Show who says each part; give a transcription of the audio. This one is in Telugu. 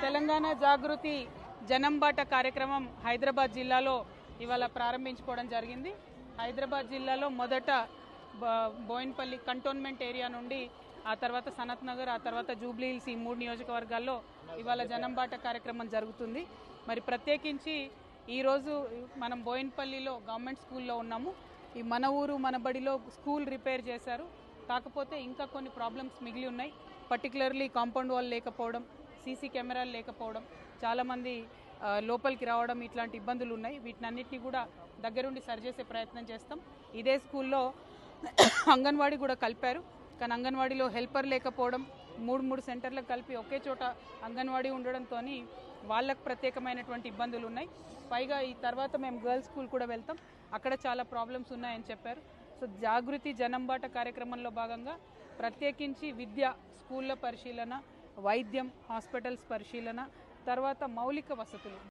Speaker 1: తెలంగాణ జాగృతి జనంబాట కార్యక్రమం హైదరాబాద్ జిల్లాలో ఇవాళ ప్రారంభించుకోవడం జరిగింది. హైదరాబాద్ జిల్లాలో మొదట బ- బోయిన్పల్లి కంటోన్మెంట్ ఏరియా నుండి ఆ తర్వాత సనత్ నగర్ ఆ తర్వాత జూబ్లీ హిల్స్ ఈ మూడు నియోజకవర్గాల్లో ఇవాళ జనంబాట కార్యక్రమం జరుగుతుంది. మరి ప్రత్యేకించి ఈరోజు మనం బోయిన్పల్లిలో గవర్నమెంట్ స్కూల్లో ఉన్నాము. ఈ మన ఊరు మన బడిలో స్కూల్ రిపేర్ చేశారు. కాకపోతే ఇంకా కొన్ని ప్రాబ్లమ్స్ మిగిలి ఉన్నాయి. పర్టికులర్లీ కాంపౌండ్ వాల్ లేకపోవడం సీసీ కెమెరాలు లేకపోవడం చాలామంది లోపలికి రావడం ఇట్లాంటి ఇబ్బందులు ఉన్నాయి. వీటినన్నిటిని కూడా దగ్గరుండి సరిచేసే ప్రయత్నం చేస్తాం. ఇదే స్కూల్లో అంగన్వాడీ కూడా కలిపారు. కానీ అంగన్వాడీలో హెల్పర్ లేకపోవడం మూడు మూడు సెంటర్లకు కలిపి ఒకే చోట అంగన్వాడీ ఉండడంతో వాళ్ళకు ప్రత్యేకమైనటువంటి ఇబ్బందులు ఉన్నాయి. పైగా ఈ తర్వాత మేము గర్ల్స్ స్కూల్ కూడా వెళ్తాం. అక్కడ చాలా ప్రాబ్లమ్స్ ఉన్నాయని చెప్పారు. సో జాగృతి జనంబాట కార్యక్రమంలో భాగంగా ప్రత్యేకించి విద్య స్కూళ్ళ పరిశీలన వైద్యం హాస్పిటల్స్ పరిశీలన తర్వాత మౌలిక వసతులు.